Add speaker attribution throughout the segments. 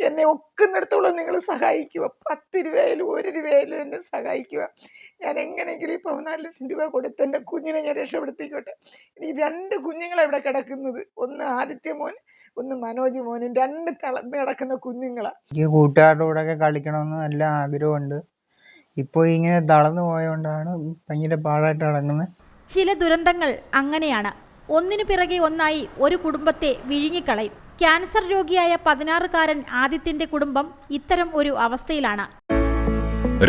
Speaker 1: എന്നെ ഒക്കുന്നിടത്തോളം നിങ്ങൾ സഹായിക്കുക. പത്ത് രൂപയായാലും ഒരു രൂപയായാലും എന്നെ സഹായിക്കുക. ഞാൻ എങ്ങനെയെങ്കിലും ഈ പതിനാല് ലക്ഷം രൂപ കൊടുത്ത് എന്റെ കുഞ്ഞിനെ ഞാൻ രക്ഷപ്പെടുത്തിക്കോട്ടെ. ഇനി രണ്ട് കുഞ്ഞുങ്ങൾ ഇവിടെ കിടക്കുന്നത്. ഒന്ന് ആദിത്യ മോൻ ഒന്ന് മനോജ് മോനും. രണ്ട് തളർന്ന് കിടക്കുന്ന കുഞ്ഞുങ്ങളാണ്
Speaker 2: എനിക്ക് കൂട്ടുകാരുടെ ഒക്കെ കളിക്കണമെന്ന് നല്ല ആഗ്രഹമുണ്ട്. ഇപ്പോൾ ഇങ്ങനെ തളർന്നു പോയതുകൊണ്ടാണ് ഭയങ്കര പാടായിട്ട് നടക്കുന്നത്.
Speaker 3: ചില ദുരന്തങ്ങൾ അങ്ങനെയാണ്. ഒന്നിനു പിറകെ ഒന്നായി ഒരു കുടുംബത്തെ വിഴുങ്ങിക്കളയും. ക്യാൻസർ രോഗിയായ പതിനാറുകാരൻ ആദിത്യന്റെ കുടുംബം ഇത്തരം ഒരു അവസ്ഥയിലാണ്.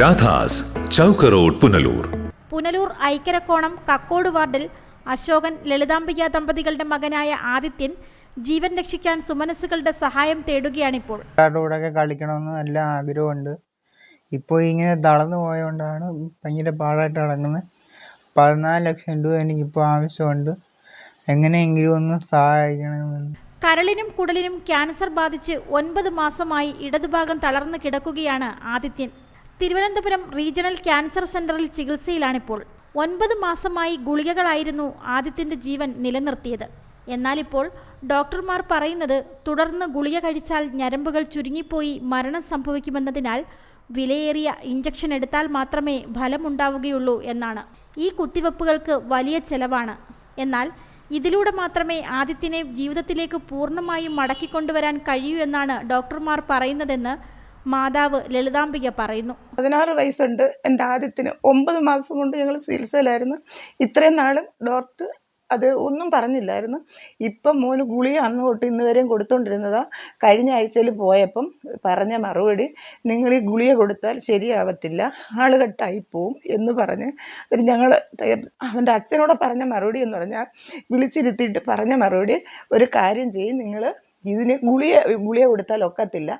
Speaker 4: രാധാസ് ചൗക്ക് റോഡ് പുനലൂർ.
Speaker 3: പുനലൂർ ഐക്കരക്കോണം കക്കോട് വാർഡിൽ അശോകൻ ലളിതാംബിക ദമ്പതികളുടെ മകനായ ആദിത്യൻ ജീവൻ രക്ഷിക്കാൻ സുമനസ്സുകളുടെ സഹായം തേടുകയാണിപ്പോൾ.
Speaker 2: കൂടെയൊക്കെ കളിക്കണമെന്ന് നല്ല ആഗ്രഹമുണ്ട്. ഇപ്പോൾ ഇങ്ങനെ തളർന്നു പോയതുകൊണ്ടാണ് ഭയങ്കര പാടായിട്ട് നടക്കുന്നത്. പതിനാല് ലക്ഷം രൂപ എനിക്കിപ്പോൾ ആവശ്യമുണ്ട്. എങ്ങനെയെങ്കിലും ഒന്ന് സഹായിക്കണമെന്ന്
Speaker 3: കരളിനും കുടലിനും ക്യാൻസർ ബാധിച്ച് ഒൻപത് മാസമായി ഇടതുഭാഗം തളർന്നു കിടക്കുകയാണ് ആദിത്യൻ. തിരുവനന്തപുരം റീജിയണൽ ക്യാൻസർ സെന്ററിൽ ചികിത്സയിലാണിപ്പോൾ. ഒൻപത് മാസമായി ഗുളികകളായിരുന്നു ആദിത്യന്റെ ജീവൻ നിലനിർത്തിയത്. എന്നാലിപ്പോൾ ഡോക്ടർമാർ പറയുന്നത് തുടർന്ന് ഗുളിക കഴിച്ചാൽ ഞരമ്പുകൾ ചുരുങ്ങിപ്പോയി മരണം സംഭവിക്കുമെന്നതിനാൽ വിലയേറിയ ഇഞ്ചക്ഷൻ എടുത്താൽ മാത്രമേ ഫലമുണ്ടാവുകയുള്ളൂ എന്നാണ്. ഈ കുത്തിവെപ്പുകൾക്ക് വലിയ ചെലവാണ്. എന്നാൽ ഇതിലൂടെ മാത്രമേ ആദിത്യനെ ജീവിതത്തിലേക്ക് പൂർണമായും മടക്കിക്കൊണ്ടുവരാൻ കഴിയൂ എന്നാണ് ഡോക്ടർമാർ പറയുന്നതെന്ന് മാതാവ് ലളിതാംബിക പറയുന്നു.
Speaker 1: പതിനാറ് വയസ്സുണ്ട് എന്റെ ആദ്യത്തിന് ഒമ്പത് മാസം കൊണ്ട് ഞങ്ങൾ ചികിത്സയിലായിരുന്നു. ഇത്രയും നാളും ഡോക്ടർ അത് ഒന്നും പറഞ്ഞില്ലായിരുന്നു. ഇപ്പം മോന് ഗുളിക അന്ന് തൊട്ട് ഇന്ന് വരെയും കൊടുത്തോണ്ടിരുന്നതാ. കഴിഞ്ഞ ആഴ്ചയിൽ പോയപ്പം പറഞ്ഞ മറുപടി നിങ്ങൾ ഈ ഗുളിക കൊടുത്താൽ ശരിയാവത്തില്ല ആളുകെട്ടായി പോവും എന്ന് പറഞ്ഞ് ഒരു ഞങ്ങൾ അവന്റെ അച്ഛനോട് പറഞ്ഞ മറുപടി എന്ന് പറഞ്ഞാൽ വിളിച്ചിരുത്തിയിട്ട് പറഞ്ഞ മറുപടി ഒരു കാര്യം ചെയ്യും നിങ്ങൾ ഇതിന് ഗുളിക ഗുളിക കൊടുത്താൽ ഒക്കത്തില്ല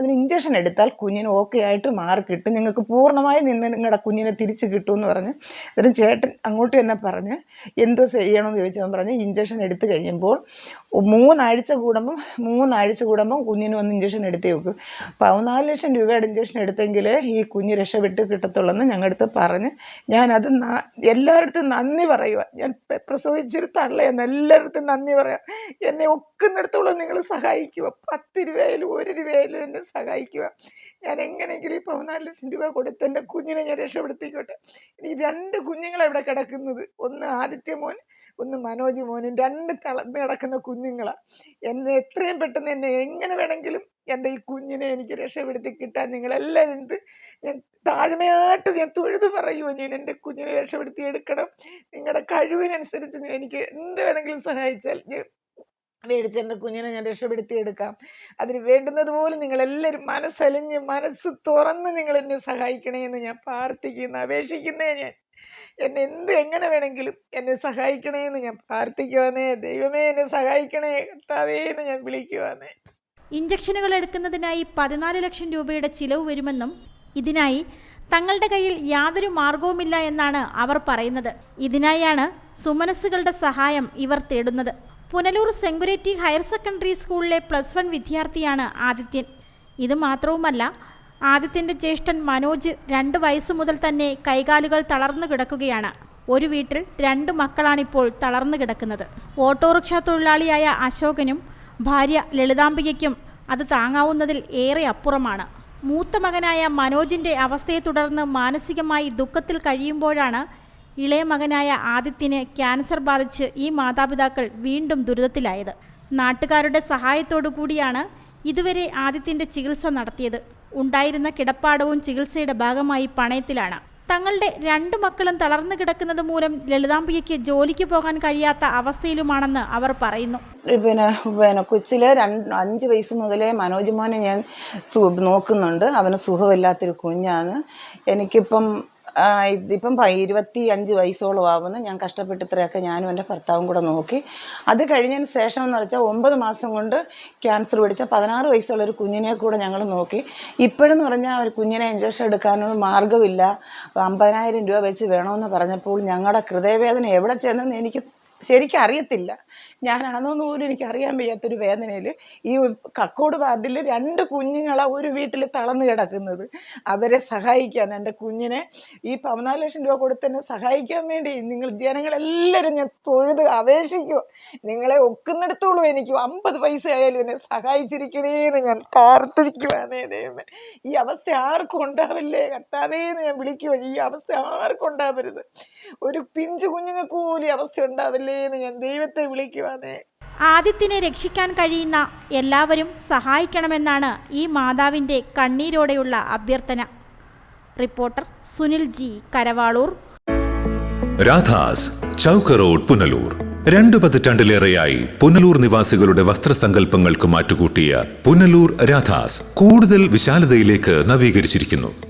Speaker 1: അതിന് ഇഞ്ചക്ഷൻ എടുത്താൽ കുഞ്ഞിന് ഓക്കെ ആയിട്ട് മാറി കിട്ടും. നിങ്ങൾക്ക് പൂർണമായി നിന്ന് നിങ്ങളുടെ കുഞ്ഞിനെ തിരിച്ച് കിട്ടുമെന്ന് പറഞ്ഞ് എന്നിട്ട് ചേട്ടൻ അങ്ങോട്ട് തന്നെ പറഞ്ഞ് എന്ത് ചെയ്യണമെന്ന് ചോദിച്ചവൻ പറഞ്ഞ് ഇഞ്ചക്ഷൻ എടുത്തു കഴിയുമ്പോൾ മൂന്നാഴ്ച കൂടുമ്പം മൂന്നാഴ്ച കൂടുമ്പം കുഞ്ഞിന് വന്ന് ഇഞ്ചക്ഷൻ എടുത്തേ വെക്കും പതിനാല് ലക്ഷം രൂപയുടെ ഇഞ്ചക്ഷൻ എടുത്തെങ്കിൽ ഈ കുഞ്ഞ് രക്ഷപ്പെട്ട് കിട്ടത്തുള്ളൂ എന്ന് ഞങ്ങളുടെ അടുത്ത് പറഞ്ഞ് ഞാനത് എല്ലായിടത്തും നന്ദി പറയുക ഞാൻ പെ- എന്ന് എല്ലായിടത്തും നന്ദി പറയാം. എന്നെ ഒക്കുന്നിടത്തോളം നിങ്ങൾ സഹായിക്കുക. പത്ത് രൂപയിലും ഒരു രൂപയിലും എന്നെ സഹായിക്കുക. ഞാൻ എങ്ങനെയെങ്കിലും ഈ പതിനാല് ലക്ഷം രൂപ കൊടുത്ത് എന്റെ കുഞ്ഞിനെ ഞാൻ രക്ഷപ്പെടുത്തിക്കോട്ടെ. ഇനി രണ്ട് കുഞ്ഞുങ്ങൾ ഇവിടെ കിടക്കുന്നത്. ഒന്ന് ആദിത്യ മോൻ ഒന്ന് മനോജ് മോനും. രണ്ട് തളർന്ന് കിടക്കുന്ന കുഞ്ഞുങ്ങളാണ് എന്നെ എത്രയും പെട്ടെന്ന് എന്നെ എങ്ങനെ വേണമെങ്കിലും എന്റെ ഈ കുഞ്ഞിനെ എനിക്ക് രക്ഷപ്പെടുത്തി കിട്ടാൻ നിങ്ങളെല്ലാവരും എന്ത്? ഞാൻ താഴ്മയായിട്ട് ഞാൻ തൊഴുത് പറയുമോ ഞാൻ എന്റെ കുഞ്ഞിനെ രക്ഷപ്പെടുത്തി എടുക്കണം. നിങ്ങളുടെ കഴിവിനനുസരിച്ച് എനിക്ക് എന്ത് വേണമെങ്കിലും സഹായിച്ചാൽ ഞാൻ മേടിച്ച് എന്റെ കുഞ്ഞിനെ ഞാൻ രക്ഷപ്പെടുത്തി എടുക്കാം അതിന് വേണ്ടുന്നത് പോലെ നിങ്ങളെല്ലാവരും മനസ്സലിഞ്ഞ് മനസ്സ് തുറന്ന് നിങ്ങൾ എന്നെ സഹായിക്കണേ എന്ന് ഞാൻ പ്രാർത്ഥിക്കുന്നു അപേക്ഷിക്കുന്നേ ഞാൻ. എന്നെ എന്ത് എങ്ങനെ വേണമെങ്കിലും എന്നെ സഹായിക്കണേ എന്ന് ഞാൻ പ്രാർത്ഥിക്കുവാനേ ദൈവമേ എന്നെ സഹായിക്കണേ കർത്താവേ എന്ന് ഞാൻ വിളിക്കുവാനേ
Speaker 3: ഇഞ്ചക്ഷനുകൾ എടുക്കുന്നതിനായി പതിനാല് ലക്ഷം രൂപയുടെ ചിലവ് വരുമെന്നും ഇതിനായി തങ്ങളുടെ കയ്യിൽ യാതൊരു മാർഗവുമില്ല എന്നാണ് അവർ പറയുന്നത്. ഇതിനായാണ് സുമനസ്സുകളുടെ സഹായം ഇവർ തേടുന്നത്. പുനലൂർ സെങ്കുരേറ്റി ഹയർ സെക്കൻഡറി സ്കൂളിലെ പ്ലസ് വൺ വിദ്യാർത്ഥിയാണ് ആദിത്യൻ. ഇത് മാത്രവുമല്ല ആദിത്യന്റെ ജ്യേഷ്ഠൻ മനോജ് രണ്ട് വയസ്സു മുതൽ തന്നെ കൈകാലുകൾ തളർന്നു കിടക്കുകയാണ്. ഒരു വീട്ടിൽ രണ്ട് മക്കളാണിപ്പോൾ തളർന്നു കിടക്കുന്നത്. ഓട്ടോറിക്ഷ തൊഴിലാളിയായ അശോകനും ഭാര്യ ലളിതാംബികയ്ക്കും അത് താങ്ങാവുന്നതിൽ ഏറെ അപ്പുറമാണ്. മൂത്ത മകനായ മനോജിന്റെ അവസ്ഥയെ തുടർന്ന് മാനസികമായി ദുഃഖത്തിൽ കഴിയുമ്പോഴാണ് ഇളയ മകനായ ആദിത്യന് ക്യാൻസർ ബാധിച്ച് ഈ മാതാപിതാക്കൾ വീണ്ടും ദുരിതത്തിലായത്. നാട്ടുകാരുടെ സഹായത്തോടു കൂടിയാണ് ഇതുവരെ ആദിത്യന്റെ ചികിത്സ നടത്തിയത്. ഉണ്ടായിരുന്ന കിടപ്പാടവും ചികിത്സയുടെ ഭാഗമായി പണയത്തിലാണ്. തങ്ങളുടെ രണ്ട് മക്കളും തളർന്നു കിടക്കുന്നത് മൂലം ലളിതാംബികയ്ക്ക് ജോലിക്ക് പോകാൻ കഴിയാത്ത അവസ്ഥയിലുമാണെന്ന് അവർ പറയുന്നു.
Speaker 1: പിന്നെ പിന്നെ കൊച്ചിലെ രണ്ട് അഞ്ച് വയസ്സ് മുതലേ മനോജ് മോനെ ഞാൻ നോക്കുന്നുണ്ട്. അവന് സുഖമില്ലാത്തൊരു കുഞ്ഞാണ്. എനിക്കിപ്പം ഇതിപ്പം ഇരുപത്തി അഞ്ച് വയസ്സോളം ആവുന്നു. ഞാൻ കഷ്ടപ്പെട്ട് ഇത്രയൊക്കെ ഞാനും എന്റെ ഭർത്താവും കൂടെ നോക്കി. അത് കഴിഞ്ഞതിന് ശേഷം എന്ന് വെച്ചാൽ ഒമ്പത് മാസം കൊണ്ട് ക്യാൻസർ പിടിച്ച പതിനാറ് വയസ്സുള്ള ഒരു കുഞ്ഞിനെ കൂടെ ഞങ്ങൾ നോക്കി. ഇപ്പോഴെന്ന് പറഞ്ഞാൽ ഒരു കുഞ്ഞിനെ ഇഞ്ചക്ഷൻ എടുക്കാനൊന്നും മാർഗമില്ല. അമ്പതിനായിരം രൂപ വെച്ച് വേണമെന്ന് പറഞ്ഞപ്പോൾ ഞങ്ങളുടെ ഹൃദയവേദന എവിടെ ചെന്നെന്ന് എനിക്ക് ശരിക്കും അറിയത്തില്ല പോലും എനിക്ക് അറിയാൻ വയ്യാത്തൊരു വേദനയിൽ ഈ കക്കോട് വാർഡിൽ രണ്ട് കുഞ്ഞുങ്ങളെ ഒരു വീട്ടിൽ തളർന്നു കിടക്കുന്നത്. അവരെ സഹായിക്കാൻ എന്റെ കുഞ്ഞിനെ ഈ പതിനാല് ലക്ഷം രൂപ കൊടുത്തെന്നെ സഹായിക്കാൻ വേണ്ടി നിങ്ങൾ ജനങ്ങളെല്ലാവരും ഞാൻ തൊഴുത് അപേക്ഷിക്കുക നിങ്ങളെ ഒക്കുന്നിടത്തോളം എനിക്ക് അമ്പത് പൈസ ആയാലും എന്നെ സഹായിച്ചിരിക്കണേന്ന് ഞാൻ പ്രാർത്ഥിക്കുവാനേ ദൈവമേ. ഈ അവസ്ഥ ആർക്കും ഉണ്ടാവില്ലേ? കർത്താവേന്ന് ഞാൻ വിളിക്കുക ഈ അവസ്ഥ ആർക്കും ഉണ്ടാവരുത്. ഒരു പിഞ്ചു കുഞ്ഞുങ്ങൾക്ക് പോലും അവസ്ഥ ഉണ്ടാവില്ലേ എന്ന് ഞാൻ ദൈവത്തെ
Speaker 3: ആദിത്യനെ രക്ഷിക്കാൻ കഴിയുന്ന എല്ലാവരും സഹായിക്കണമെന്നാണ് ഈ മാതാവിന്റെ കണ്ണീരോടെയുള്ള അഭ്യർത്ഥന. Reporter Sunil G Karavalur.
Speaker 4: Radhas chowk road Punalur. രണ്ടു പതിറ്റാണ്ടിലേറെയായി പുനലൂർ നിവാസികളുടെ വസ്ത്രസങ്കല്പങ്ങൾക്ക് മാറ്റുകൂട്ടിയ പുനലൂർ രാധാസ് കൂടുതൽ വിശാലതയിലേക്ക് നവീകരിച്ചിരിക്കുന്നു.